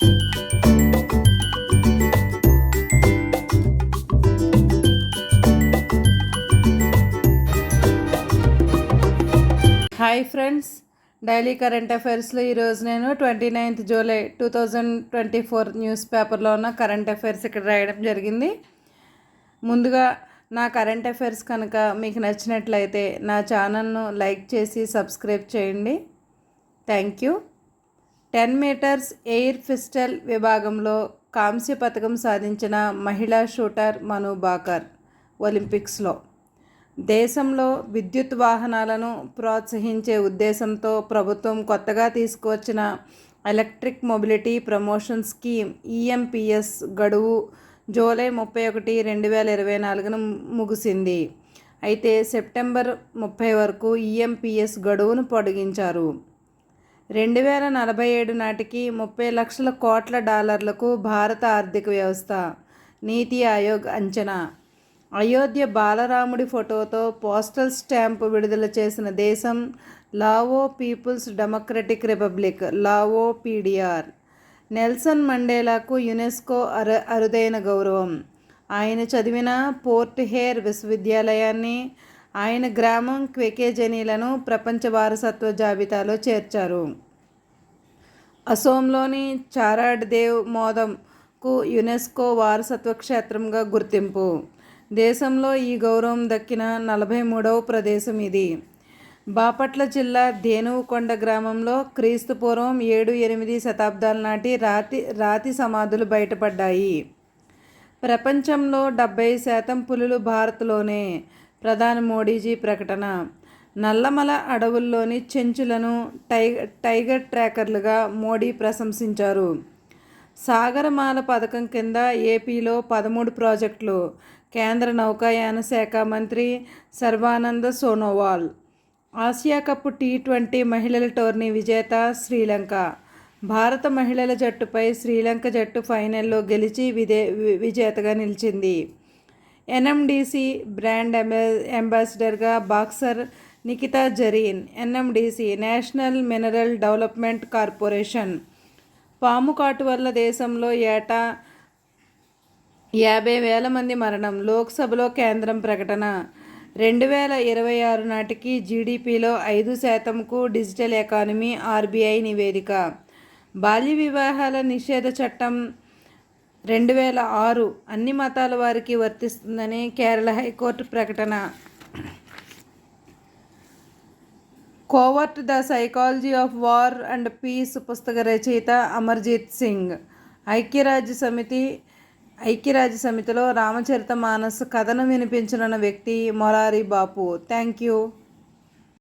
Hi friends daily current అఫైర్స్లో ఈరోజు నేను twenty ninth July two thousand twenty four news పేపర్లో ఉన్న కరెంట్ అఫైర్స్ ఇక్కడ రాయడం జరిగింది. ముందుగా నా కరెంట్ అఫైర్స్ కనుక మీకు నచ్చినట్లయితే నా ఛానల్ను లైక్ చేసి సబ్స్క్రైబ్ చేయండి. Thank you. Ten metres air pistol విభాగంలో కాంస్య పథకం సాధించిన మహిళా షూటర్ మను బాకర్ ఒలింపిక్స్లో. దేశంలో విద్యుత్ వాహనాలను ప్రోత్సహించే ఉద్దేశంతో ప్రభుత్వం కొత్తగా తీసుకువచ్చిన electric mobility promotion scheme EMPS గడువు జూలై ముప్పై ఒకటి రెండు వేల ఇరవై నాలుగున ముగిసింది. అయితే సెప్టెంబర్ ముప్పై వరకు ఈఎంపిఎస్ గడువును పొడిగించారు. రెండు వేల నలభై ఏడు నాటికి ముప్పై లక్షల కోట్ల డాలర్లకు భారత ఆర్థిక వ్యవస్థ నీతి ఆయోగ్ అంచనా. అయోధ్య బాలరాముడి ఫోటోతో పోస్టల్ స్టాంపు విడుదల చేసిన దేశం Lao People's Democratic Republic Lao PDR. Nelson మండేలాకు UNESCO అర అరుదైన గౌరవం. ఆయన చదివిన పోర్ట్ హేర్ విశ్వవిద్యాలయాన్ని ఆయన గ్రామం క్వెకేజనీలను ప్రపంచ వారసత్వ జాబితాలో చేర్చారు. అసోంలోని చారాడ్ దేవ్ మోదంకు యునెస్కో వారసత్వ క్షేత్రంగా గుర్తింపు. దేశంలో ఈ గౌరవం దక్కిన నలభై మూడవ ప్రదేశం ఇది. బాపట్ల జిల్లా ధేనువుకొండ గ్రామంలో క్రీస్తు పూర్వం ఏడు ఎనిమిది శతాబ్దాల నాటి రాతి రాతి సమాధులు బయటపడ్డాయి. ప్రపంచంలో డెబ్బై శాతం పులులు భారత్లోనే. ప్రధాని మోడీజీ ప్రకటన. నల్లమల అడవుల్లోని చెంచులను టైగర్ టైగర్ ట్రాకర్లుగా మోడీ ప్రశంసించారు. సాగరమాల పథకం కింద ఏపీలో పదమూడు ప్రాజెక్టులు. కేంద్ర నౌకాయాన శాఖ మంత్రి Sarbananda Sonowal. Asia cup T twenty మహిళల టోర్నీ విజేత శ్రీలంక. భారత మహిళల జట్టుపై శ్రీలంక జట్టు ఫైనల్లో గెలిచి విదే విజేతగా నిలిచింది. NMDC brand అంబాసిడర్గా boxer Nikhat Zareen NMDC National Mineral Development Corporation. పాము కాటు వల్ల దేశంలో ఏటా యాభై వేల మంది మరణం లోక్సభలో కేంద్రం ప్రకటన. రెండు వేల ఇరవై ఆరు నాటికి జీడిపిలో ఐదు శాతంకు డిజిటల్ ఎకానమీ ఆర్బీఐ నివేదిక. బాల్య వివాహాల నిషేధ చట్టం రెండు వేల ఆరు అన్ని మతాల వారికి వర్తిస్తుందని కేరళ హైకోర్టు ప్రకటన. Covert the psychology of war and peace పుస్తక రచయిత అమర్జీత్ సింగ్. ఐక్యరాజ్య సమితి ఐక్యరాజ్య సమితిలో రామచరిత మానస్ కథను వినిపించనున్న వ్యక్తి మొరారి బాపు. Thank you.